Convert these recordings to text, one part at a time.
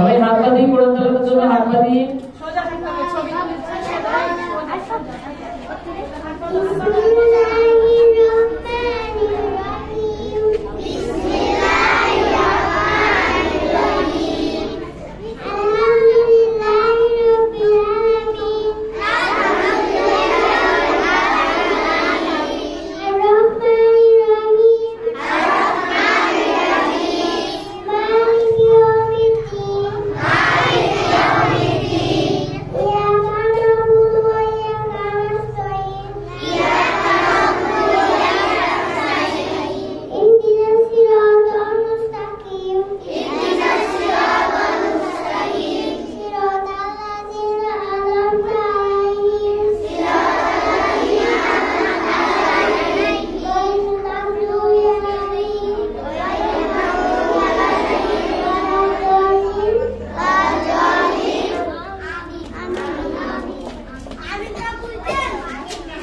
সবাই হাত পা দিয়ে কোরআন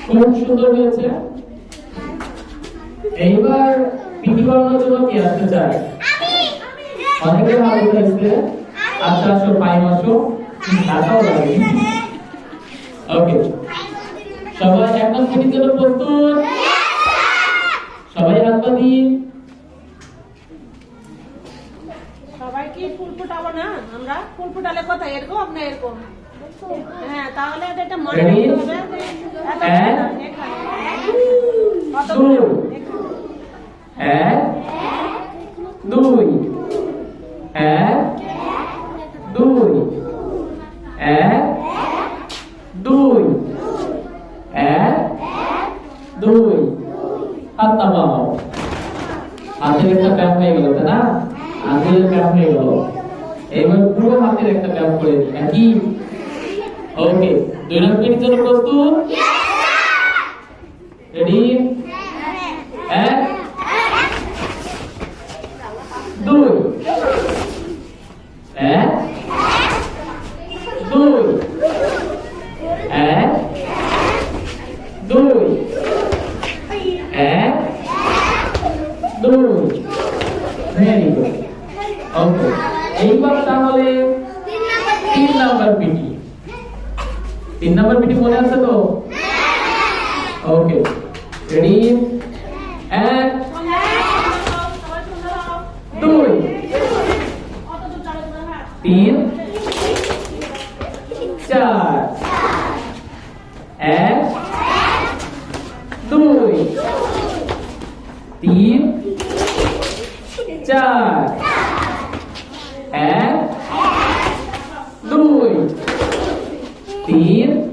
খুব সুন্দর হয়েছে? এইবার পিটি জন্য কি আসতে চায়? অনেকে হাত উঠাইছে আচ্ছা আসো ফাইন আসো টাকাও লাগে ওকে। সবাই একদম পিটির জন্য প্রস্তুত। সবাই হাত পা দিন সবাই কি ফুল ফুটাবো না? আমরা ফুল ফুটালে কোথায় এরকম না এরকম? হ্যাঁ তাহলে এটা মনে? রাখতে হবে। Two. এখানে। এক দুই এক দুই এক দুই এক দুই হাত নামাও। হাতের একটা ব্যায়াম হয়ে গেল, তাই না? হাতের ব্যায়াম হয়ে গেল। এবার পুরো হাতের একটা ব্যায়াম করে দিই। নাকি ওকে দুই নম্বরের জন্য প্রস্তুত? রেডি এক দুই এক দুই এক দুই এক দুই ভেরি গুড ওকে এইবার তাহলে তিন নাম্বার পিটি তিন নাম্বার পিটি মনে আছে তো? ওকে রেডি এক দুই তিন চার এক দুই তিন চার এক দুই তিন